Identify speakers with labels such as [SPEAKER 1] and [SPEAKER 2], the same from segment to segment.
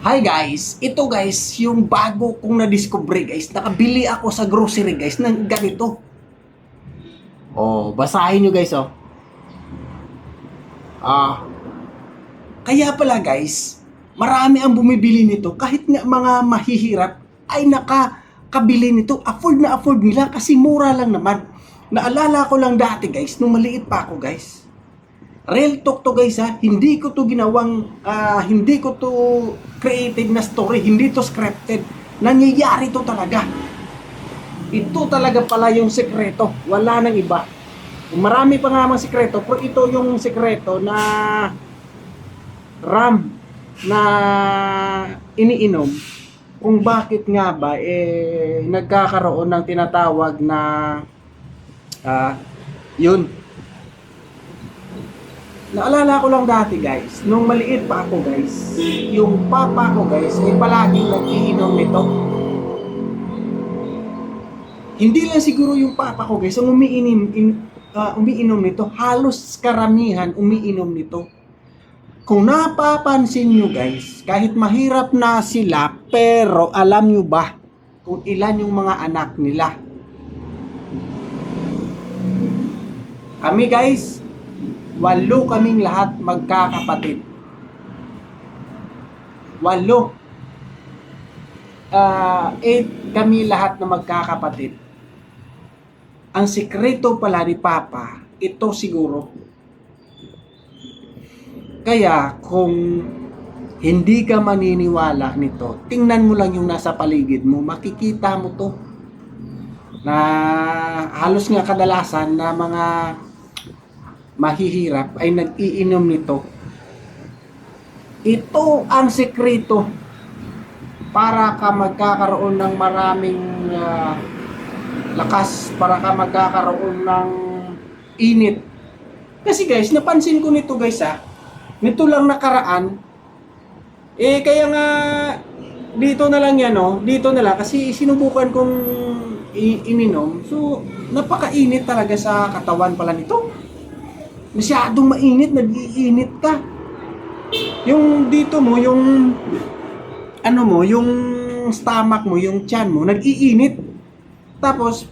[SPEAKER 1] Hi guys, ito guys, yung bago kong na-discover guys, nakabili ako sa grocery guys ng ganito. Oh, basahin nyo guys oh. Ah, kaya pala guys, marami ang bumibili nito kahit nga mga mahihirap ay nakakabili nito. Afford na afford nila kasi mura lang naman. Naalala ko lang dati guys, nung maliit pa ako guys. Real talk to guys ha, hindi ko to ginawang, ah, hindi ko to created na story, hindi to scripted. Nangyayari to talaga. Ito talaga pala yung sekreto, wala nang iba. Marami pa nga mga sekreto, pero ito yung sekreto na ram na iniinom kung bakit nga ba eh nagkakaroon ng tinatawag na ah yun Naalala ko lang dati guys, nung maliit pa ako guys, yung papa ko guys ay palaging nag-iinom nito. Hindi lang siguro yung papa ko guys ang umiinom, in, ah, umiinom nito, halos karamihan umiinom nito. Kung napapansin nyo guys, kahit mahirap na sila, pero alam nyo ba kung ilan yung mga anak nila? Kami guys, walo kaming lahat magkakapatid. Walo. Ah, eight kami lahat na magkakapatid. Ang sikreto pala ni Papa, ito siguro. Kaya kung hindi ka maniniwala nito, tingnan mo lang yung nasa paligid mo, makikita mo to. Na halos nga kadalasan na mga mahihirap ay nag-iinom nito. Ito ang sekreto para ka magkakaroon ng maraming ah, lakas, para ka magkakaroon ng init. Kasi guys, napansin ko nito guys ah, nito lang nakaraan, eh kaya nga dito na lang yan oh, dito na lang kasi sinubukan kong ininom. So, napakainit talaga sa katawan pala nito masyadong mainit, nag-iinit ka. Yung dito mo, yung ano mo, yung stomach mo, yung tiyan mo, nag-iinit. Tapos,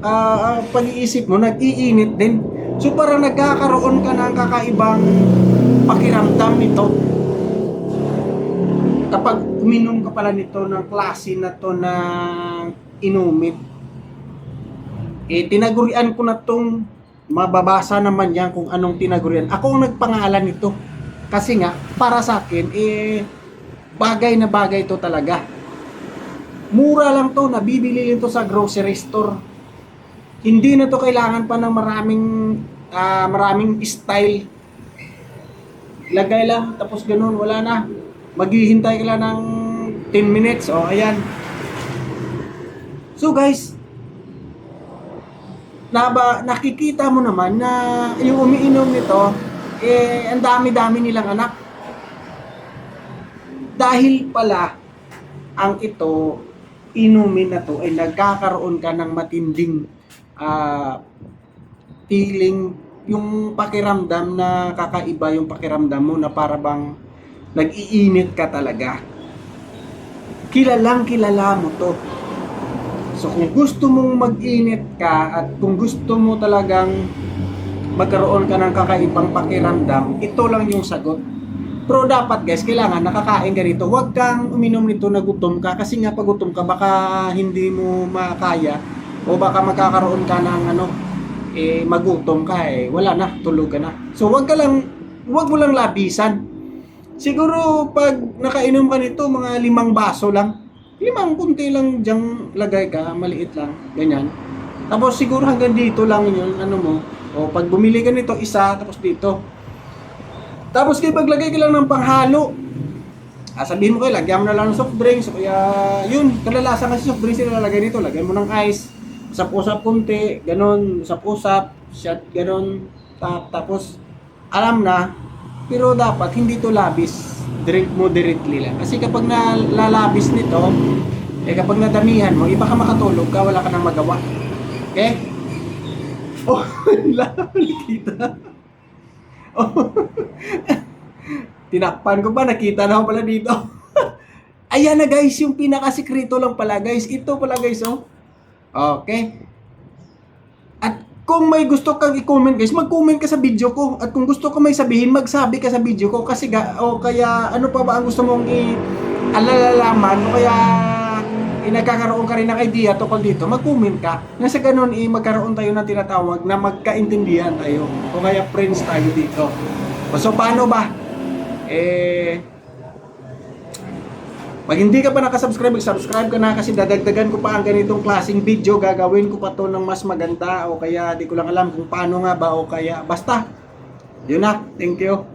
[SPEAKER 1] ah, pag-iisip mo, nag-iinit din. So, parang nagkakaroon ka ng kakaibang pakiramdam nito. Kapag uminom ka pala nito ng klase na to na inumin, eh, tinagurian ko na tong mababasa naman yan kung anong tinagurian. Ako ang nagpangalan nito. Kasi nga, para sa akin, eh, bagay na bagay to talaga. Mura lang to, nabibili lang to sa grocery store. Hindi na to kailangan pa ng maraming, ah, maraming style. Lagay lang, tapos ganun, wala na. Maghihintay ka lang ng 10 minutes, o ayan. So guys, na ba, nakikita mo naman na yung umiinom nito, eh, ang dami-dami nilang anak. Dahil pala, ang ito, inumin na to, ay nagkakaroon ka ng matinding ah, feeling, yung pakiramdam na kakaiba yung pakiramdam mo na para bang nag-iinit ka talaga. Kilalang kilala mo to. So kung gusto mong mag-init ka at kung gusto mo talagang magkaroon ka ng kakaibang pakiramdam, ito lang yung sagot. Pero dapat guys, kailangan nakakain ka nito. Huwag kang uminom nito na gutom ka kasi nga pag gutom ka baka hindi mo makaya o baka magkakaroon ka ng ano eh magutom ka eh wala na tulog ka na. So huwag ka lang huwag mo lang labisan. Siguro pag nakainom ka nito mga limang baso lang limang kunti lang diyang lagay ka, maliit lang, ganyan. Tapos siguro hanggang dito lang yun, ano mo. O pag bumili ka nito, isa, tapos dito. Tapos kaya paglagay ka lang ng panghalo, ah, sabihin mo kayo, lagyan mo na lang ng soft drinks, kaya yun, kadalasan kasi soft drinks nilalagay dito, lagyan mo ng ice, usap-usap kunti, ganon, usap-usap, shot, ganon, tap, tapos, alam na, pero dapat hindi to labis. Drink moderately lang. Kasi kapag nalalabis nito, eh kapag nadamihan mo, iba ka makatulog ka, wala ka nang magawa. Okay? Oh, wala nakita. Oh. Tinakpan ko ba? Nakita na ako pala dito. Ayan na guys, yung pinakasikreto lang pala guys. Ito pala guys, oh. Okay. Kung may gusto kang i-comment guys, mag-comment ka sa video ko. At kung gusto ko may sabihin, magsabi ka sa video ko. Kasi ga, o kaya ano pa ba ang gusto mong i-alalaman o kaya eh, nagkakaroon ka rin ng idea tungkol dito, mag-comment ka. Na sa ganun, eh, magkaroon tayo ng tinatawag na magkaintindihan tayo. O kaya friends tayo dito. So, paano ba? Eh, pag hindi ka pa nakasubscribe, mag-subscribe ka na kasi dadagdagan ko pa ang ganitong klaseng video. Gagawin ko pa to ng mas maganda o kaya di ko lang alam kung paano nga ba o kaya basta. Yun na. Thank you.